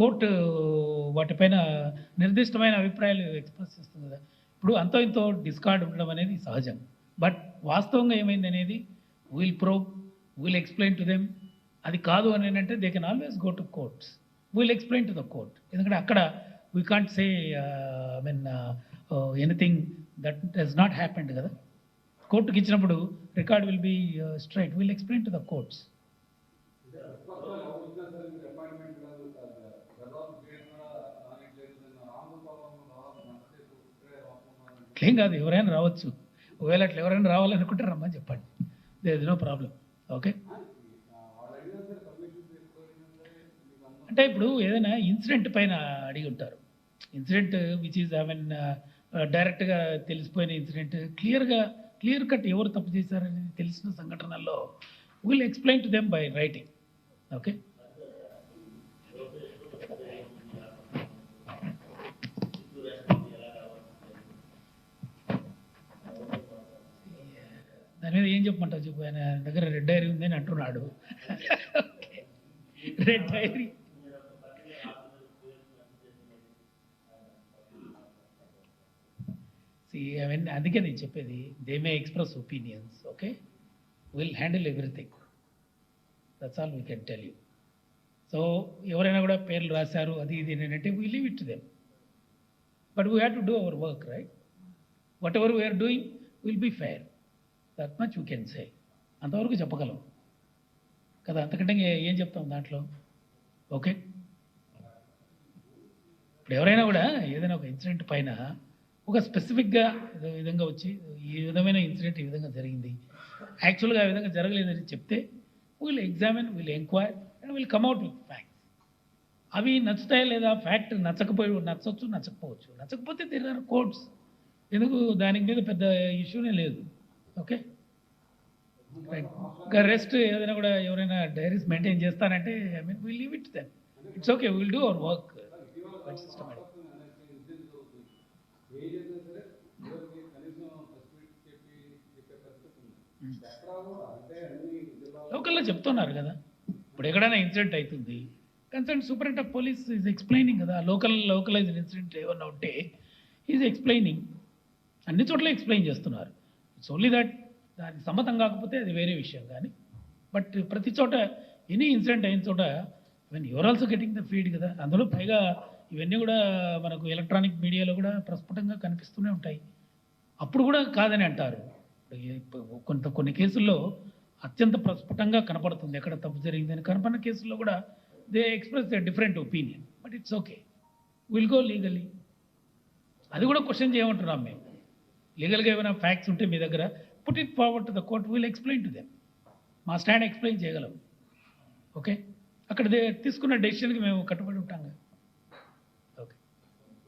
Court వాటిపైన నిర్దిష్టమైన అభిప్రాయాలు ఎక్స్ప్రెస్ చేస్తుంది కదా. ఇప్పుడు అంతో ఇంతో డిస్కార్డ్ ఉండడం అనేది సహజం. బట్ వాస్తవంగా ఏమైంది అనేది will prove will explain to them అది కాదు అని అంటే they can always go to courts will explain to the court ఎందుకంటే అక్కడ we can't say I mean anything that does not happened కదా. కోర్టుకి ఇచ్చినప్పుడు record will be straight will explain to the courts ఏం కాదు ఎవరైనా రావచ్చు. ఒకవేళ అట్లా ఎవరైనా రావాలనుకుంటే రమ్మని చెప్పండి. They is no problem okay అంటే ఇప్పుడు ఏదైనా ఇన్సిడెంట్ పైన అడిగి ఉంటారు. Incident which is I mean డైరెక్ట్గా తెలిసిపోయిన ఇన్సిడెంట్ క్లియర్గా క్లియర్ కట్ ఎవరు తప్పు చేశారనేది తెలిసిన సంఘటనల్లో will explain to them by writing okay దాని మీద ఏం చెప్పమంటావు చెప్పు? ఆయన దగ్గర రెడ్ డైరీ ఉంది అని అంటున్నాడు. రెడ్ డైరీ సి అందుకే నేను చెప్పేది they may express opinions okay will handle everything that's all we can tell you so ఎవరైనా కూడా పేర్లు రాశారు అది ఇది ఏంటంటే we leave it them but we have to do our work right whatever we are doing will be fair that much you can say అంతవరకు చెప్పగలం. కదా అంతకంటే ఏం చెప్తాం దాంట్లో? ఓకే. ఇప్పుడు ఎవరైనా కూడా ఏదైనా ఒక ఇన్సిడెంట్ పైన ఒక స్పెసిఫిక్గా విధంగా వచ్చి ఈ విధమైన ఇన్సిడెంట్ ఈ విధంగా జరిగింది. యాక్చువల్గా ఆ విధంగా జరగలేదని చెప్తే వీళ్ళు ఎగ్జామిన్ వీళ్ళు ఎంక్వైర్ అండ్ వీళ్ళు కమ్అవుట్ విత్ ఫ్యాక్ట్స్ అవి నచ్చుతాయా లేదా? ఫ్యాక్ట్ నచ్చకపోయి నచ్చవచ్చు నచ్చకపోవచ్చు. నచ్చకపోతే తిరిగారు కోర్ట్స్ ఎందుకు? దానికి మీద పెద్ద ఇష్యూనే లేదు. ఓకే? రైట్ ఇంకా రెస్ట్ ఏదైనా కూడా ఎవరైనా డైరీస్ మెయింటైన్ చేస్తానంటే I mean will leave it then it's okay will do our work systematic లోకల్లో చెప్తున్నారు కదా. ఇప్పుడు ఎక్కడైనా ఇన్సిడెంట్ అవుతుంది concern superintendent of police is explaining కదా. లోకల్ లోకలైజ్డ్ ఇన్సిడెంట్ ఏమన్నా ఉంటే ఈజ్ ఎక్స్ప్లెయినింగ్ అన్ని చోట్ల ఎక్స్ప్లెయిన్ చేస్తున్నారు. ఇట్స్ ఓన్లీ దట్ దానికి సమ్మతం కాకపోతే అది వేరే విషయం కానీ బట్ ప్రతి చోట ఎనీ ఇన్సిడెంట్ అయిన చోట even your also getting the feed కదా అందులో పైగా ఇవన్నీ కూడా మనకు ఎలక్ట్రానిక్ మీడియాలో కూడా ప్రస్ఫుటంగా కనిపిస్తూనే ఉంటాయి. అప్పుడు కూడా కాదని అంటారు. కొంత కొన్ని కేసుల్లో అత్యంత ప్రస్ఫుటంగా కనపడుతుంది. ఎక్కడ తప్పు జరిగిందని కనపడిన కేసుల్లో కూడా they express the different opinion but it's okay will go legally అది కూడా క్వశ్చన్ చేయమంటున్నాం మేము. లీగల్గా ఏమైనా ఫ్యాక్ట్స్ ఉంటే మీ దగ్గర put it forward to the court will explain to them మా స్టాండ్ ఎక్స్ప్లెయిన్ చేయగలవు. ఓకే? అక్కడ దే- తీసుకున్న డెసిషన్కి మేము కట్టుబడి ఉంటాం కదా.